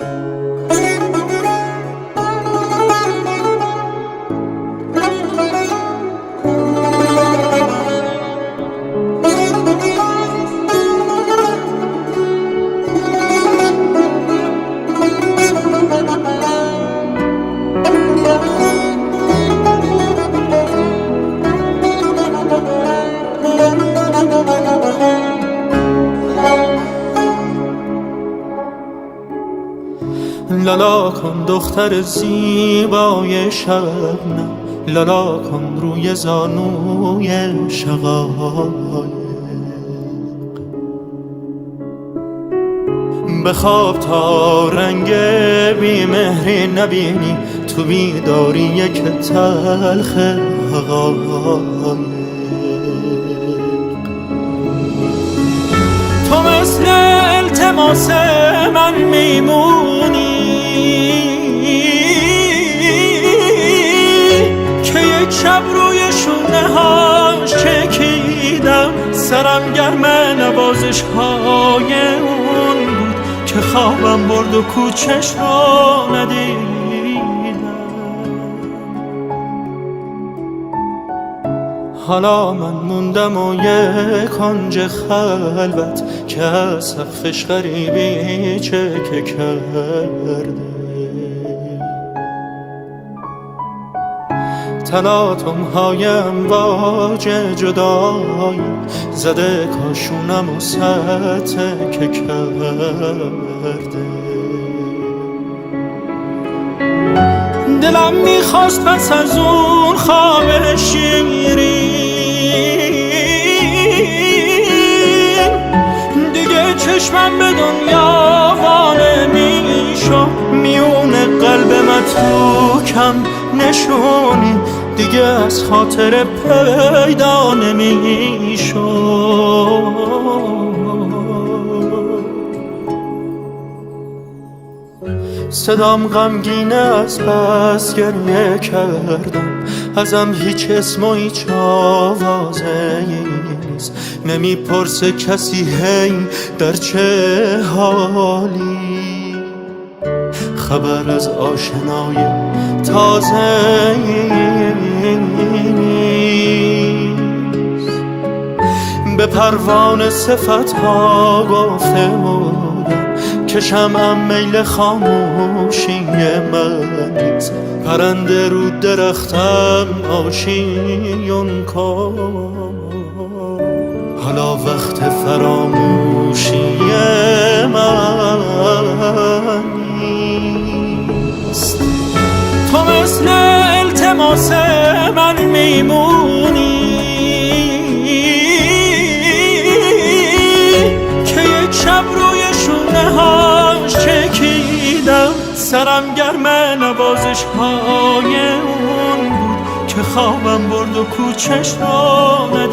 Música لالا کن دختر زیبای شبنم. لالا کن روی زانوی شقایق بخواب تا رنگ بیمهری نبینی تو بیداری یک تلخ حقایق تو مثل التماس من میمونی. شب روی شونه هاش چکیدم. سرم گرم نوازش های اون بود که خوابم برد و کوچش رو ندیدم. حالا من موندم و یک کنج خلوت که از سقفش غریبی چکه کرده. تلاطم های امواج جدایی زده کاشونم و سطح که کرده. دلم می‌خواست پس از اون خواب شیرین دیگه چشمم به دنیا وانه میشو میون قلب متروکم نشونی. دیگه از خاطر پیدا نمیشو صدام غمگینه از بس گریه کردم. ازم هیچ اسم و هیچ آوازه نیست. نمی‌پرسه کسی هی در چه حالی. خبر از آشنای تازه نیست. به پروانه صفت ها گفته بودم که شمعم میل خاموشی من پرنده رو درختم آشیون کن. حالا وقت فراموشی من نیست تو مثل التماس من میمونی؟ که یک شب روی شونه هاش چکیدم سرم گرم نوازش های اون بود که خوابم برد و کوچش رو